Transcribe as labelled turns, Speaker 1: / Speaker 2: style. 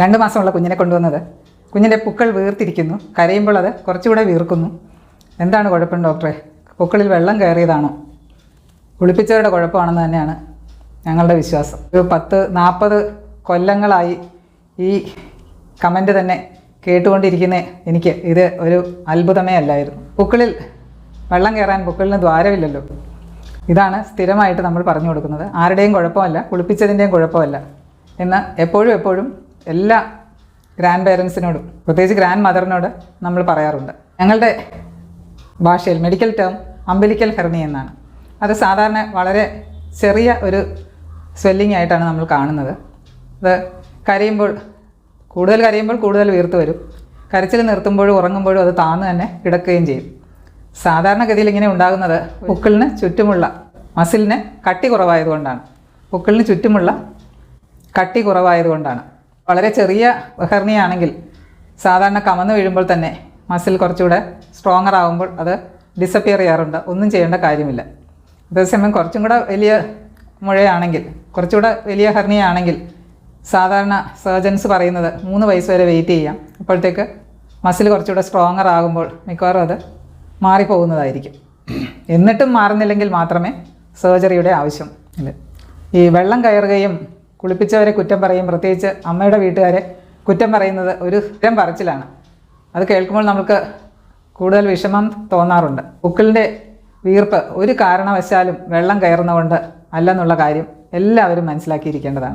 Speaker 1: രണ്ട് മാസമുള്ള കുഞ്ഞിനെ കൊണ്ടുവന്നത്. കുഞ്ഞിന്റെ പുക്കൾ വീർത്തിരിക്കുന്നു. കരയുമ്പോൾ അത് കുറച്ചുകൂടെ വീർക്കുന്നു. എന്താണ് കുഴപ്പം ഡോക്ടറെ? പുക്കളിൽ വെള്ളം കയറിയതാണോ? കുളിപ്പിച്ചവരുടെ കുഴപ്പമാണെന്ന് തന്നെയാണ് ഞങ്ങളുടെ വിശ്വാസം. ഒരു പത്ത് നാൽപ്പത് കൊല്ലങ്ങളായി ഈ കമന്റ് തന്നെ കേട്ടുകൊണ്ടിരിക്കുന്ന എനിക്ക് ഇത് ഒരു അത്ഭുതമേ അല്ലായിരുന്നു. പുക്കളിൽ വെള്ളം കയറാൻ പുക്കളിന് ദ്വാരമില്ലല്ലോ. ഇതാണ് സ്ഥിരമായിട്ട് നമ്മൾ പറഞ്ഞു കൊടുക്കുന്നത്. ആരുടെയും കുഴപ്പമല്ല കുളിപ്പിച്ചതിന്റെയും കുഴപ്പമല്ല എന്ന് എപ്പോഴും എപ്പോഴും എല്ലാ ഗ്രാൻഡ് പേരൻസിനോടും പ്രത്യേകിച്ച് ഗ്രാൻഡ് മദറിനോട് നമ്മൾ പറയാറുണ്ട്. ഞങ്ങളുടെ ഭാഷയിൽ മെഡിക്കൽ ടേം അമ്പലിക്കൽ ഹെർണി എന്നാണ്. അത് സാധാരണ വളരെ ചെറിയ ഒരു സ്വെല്ലിംഗ് ആയിട്ടാണ് നമ്മൾ കാണുന്നത്. അത് കരയുമ്പോൾ കൂടുതൽ കരയുമ്പോൾ കൂടുതൽ വീർത്ത് വരും. കരച്ചിൽ നിർത്തുമ്പോഴും ഉറങ്ങുമ്പോഴും അത് താന്ന് തന്നെ കിടക്കുകയും ചെയ്യും. സാധാരണഗതിയിൽ ഇങ്ങനെ ഉണ്ടാകുന്നത് പുക്കിളിന് ചുറ്റുമുള്ള മസിലിന് കട്ടി കുറവായതുകൊണ്ടാണ്. പുക്കിളിന് ചുറ്റുമുള്ള കട്ടി കുറവായതുകൊണ്ടാണ്. വളരെ ചെറിയ ഹെർണിയാണെങ്കിൽ സാധാരണ കമന്ന് വീഴുമ്പോൾ തന്നെ മസിൽ കുറച്ചുകൂടെ സ്ട്രോങ്ങർ ആകുമ്പോൾ അത് ഡിസപ്പിയർ ചെയ്യാറുണ്ട്. ഒന്നും ചെയ്യേണ്ട കാര്യമില്ല. അതേസമയം കുറച്ചും കൂടെ വലിയ മുഴയാണെങ്കിൽ കുറച്ചുകൂടെ വലിയ ഹെർണിയാണെങ്കിൽ സാധാരണ സർജൻസ് പറയുന്നത് മൂന്ന് വയസ്സ് വരെ വെയിറ്റ് ചെയ്യാം. അപ്പോഴത്തേക്ക് മസിൽ കുറച്ചുകൂടെ സ്ട്രോങ്ങർ ആകുമ്പോൾ മിക്കവാറും അത് മാറിപ്പോകുന്നതായിരിക്കും. എന്നിട്ടും മാറുന്നില്ലെങ്കിൽ മാത്രമേ സർജറിയുടെ ആവശ്യം ഇല്ല. ഈ വെള്ളം കയറുകയും കുളിപ്പിച്ചവരെ കുറ്റം പറയും. പ്രത്യേകിച്ച് അമ്മയുടെ വീട്ടുകാരെ കുറ്റം പറയുന്നത് ഒരു സ്ഥിരം പറച്ചിലാണ്. അത് കേൾക്കുമ്പോൾ നമുക്ക് കൂടുതൽ വിഷമം തോന്നാറുണ്ട്. ഉക്കിളിന്റെ വീർപ്പ് ഒരു കാരണവശാലും വെള്ളം കയറുന്നതുകൊണ്ട് അല്ലെന്നുള്ള കാര്യം എല്ലാവരും മനസ്സിലാക്കിയിരിക്കേണ്ടതാണ്.